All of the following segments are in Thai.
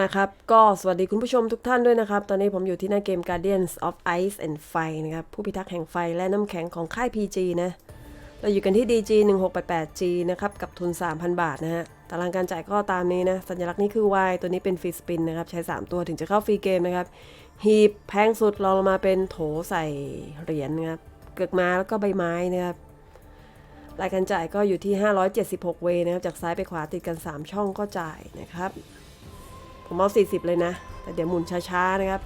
มาครับ ก็สวัสดีคุณผู้ชมทุกท่านด้วยนะครับ ตอนนี้ผมอยู่ที่หน้าเกม Guardians of Ice and Fire นะครับ ผู้พิทักษ์แห่งไฟและน้ำแข็งของค่าย PG นะ เราอยู่กันที่ DG 1688G นะครับ กับทุน 3,000 บาทนะฮะ ตารางการจ่ายก็ตามนี้นะ สัญลักษณ์นี้คือ Y ตัวนี้เป็นฟรีสปินนะครับ ใช้ 3 ตัวถึงจะเข้าฟรีเกมนะครับฮีบแพงสุดเราลงมาเป็นโถใส่เหรียญนะครับ เกือกมาแล้วก็ใบไม้นะครับรายการจ่ายก็อยู่ที่ 576 เวนะครับ จากซ้ายไปขวาติดกัน 3 ช่องก็จ่ายนะครับ ผมเอา 40 เลยนะ แต่เดี๋ยวหมุนช้าๆนะครับ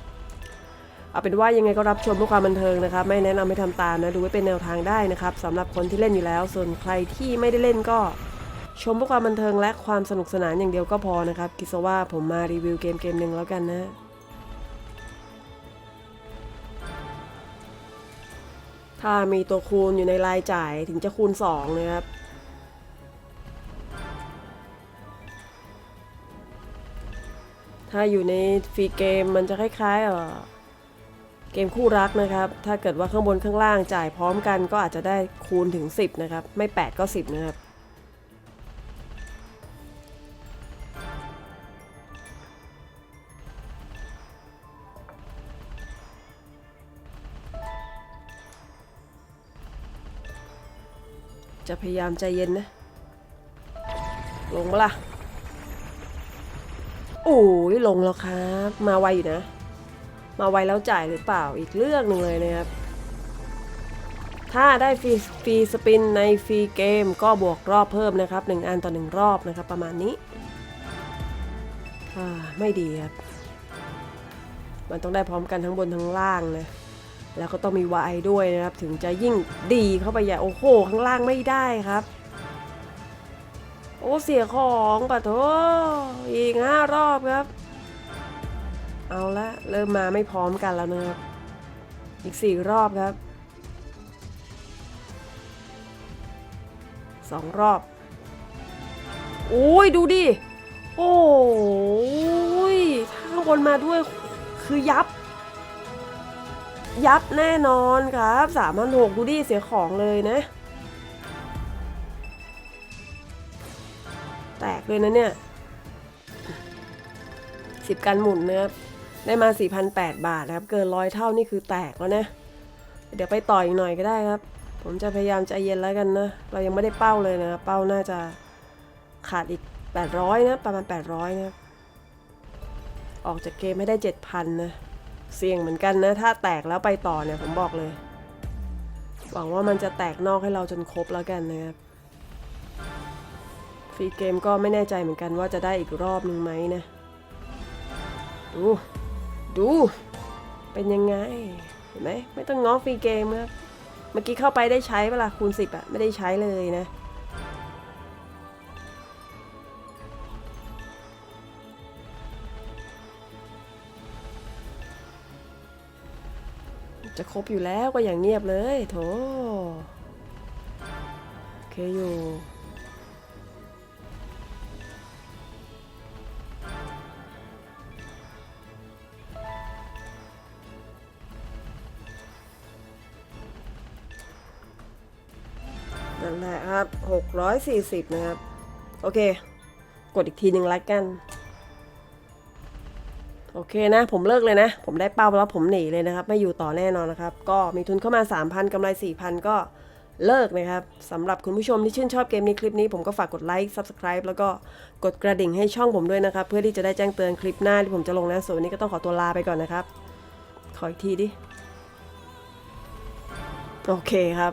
เอาเป็นว่ายังไงก็รับชมเพื่อความบันเทิงนะครับ ไม่แนะนำให้ทำตามนะ ดูไว้เป็นแนวทางได้นะครับสำหรับคนที่เล่นอยู่แล้ว ส่วนใครที่ไม่ได้เล่นก็ชมเพื่อความบันเทิงและความสนุกสนานอย่างเดียวก็พอนะครับคิดซะว่าผมมารีวิวเกมเกมหนึ่งแล้วกันนะถ้ามีตัวคูณอยู่ในรายจ่ายถึงจะคูณ2นะครับ ถ้าอยู่ในฟรีเกมมันจะคล้ายๆเกมคู่รักนะครับ ถ้าเกิดว่าข้างบนข้างล่างจ่ายพร้อมกันก็อาจจะได้คูณถึง 10 นะครับ ไม่ 8 ก็ 10 นะครับจะพยายามใจเย็นนะ ลงมาล่ะ โอ้ยลงแล้วครับ มาไวอยู่นะ มาไวแล้วจ่ายหรือเปล่าอีกเรื่องหนึ่งเลยนะครับ ถ้าได้ฟรีฟรีสปินในฟรีเกมก็บวกรอบเพิ่มนะครับหนึ่งอันต่อหนึ่งรอบนะครับ ประมาณนี้ ไม่ดีครับ มันต้องได้พร้อมกันทั้งบนทั้งล่างนะแล้วก็ต้องมีวายด้วยนะครับ ถึงจะยิ่งดีเข้าไปใหญ่โอ้โหข้างล่างไม่ได้ครับ โอ้เสียของปะโถอีกห้ารอบครับ เอาละเริ่มมาไม่พร้อมกันแล้วนะครับ อีกสี่รอบครับสองรอบโอ้ยดูดิ โอ้ยถ้าข้างบนมาด้วยคือยับ ยับแน่นอนครับสามพันหกดูดิเสียของเลยนะ แตกเลยนะเนี่ยสิบการหมุนนะครับ ได้มา 4,008 บาทนะครับ เกินร้อยเท่านี่คือแตกแล้วนะ เดี๋ยวไปต่ออีกหน่อยก็ได้ครับ ผมจะพยายามใจเย็นแล้วกันนะ เรายังไม่ได้เป้าเลยนะครับเป้าน่าจะขาดอีก 800 นะ ประมาณ 800 นะครับ ออกจากเกมให้ได้ 7,000 นะ เสี่ยงเหมือนกันนะ ถ้าแตกแล้วไปต่อเนี่ยผมบอกเลย หวังว่ามันจะแตกนอกให้เราจนครบแล้วกันนะครับ ฟรีเกมก็ไม่แน่ใจเหมือนกันว่าจะได้อีกรอบหนึ่งไหมนะ ดู ดู เป็นยังไง เห็นไหมไม่ต้องง้อฟรีเกมครับ เมื่อกี้เข้าไปได้ใช้เวลาคูณสิบอะไม่ได้ใช้เลยนะจะครบอยู่แล้วก็อย่างเงียบเลย โถ โอเคอยู่ นั่นแหละครับ 640 นะครับ โอเค กดอีกทีหนึ่งละกัน โอเคนะ ผมเลิกเลยนะ ผมได้เป้าแล้วผมหนีเลยนะครับ ไม่อยู่ต่อแน่นอนนะครับ ก็มีทุนเข้ามา 3,000กำไร 4,000 ก็เลิกนะครับสำหรับคุณผู้ชมที่ชื่นชอบเกมนี้คลิปนี้ผมก็ฝากกดไลค์ Subscribe แล้วก็กดกระดิ่งให้ช่องผมด้วยนะครับ เพื่อที่จะได้แจ้งเตือนคลิปหน้าที่ผมจะลงนะส่วนวันนี้ก็ต้องขอตัวลาไปก่อนนะครับ ขออีกทีดิ โอเคครับ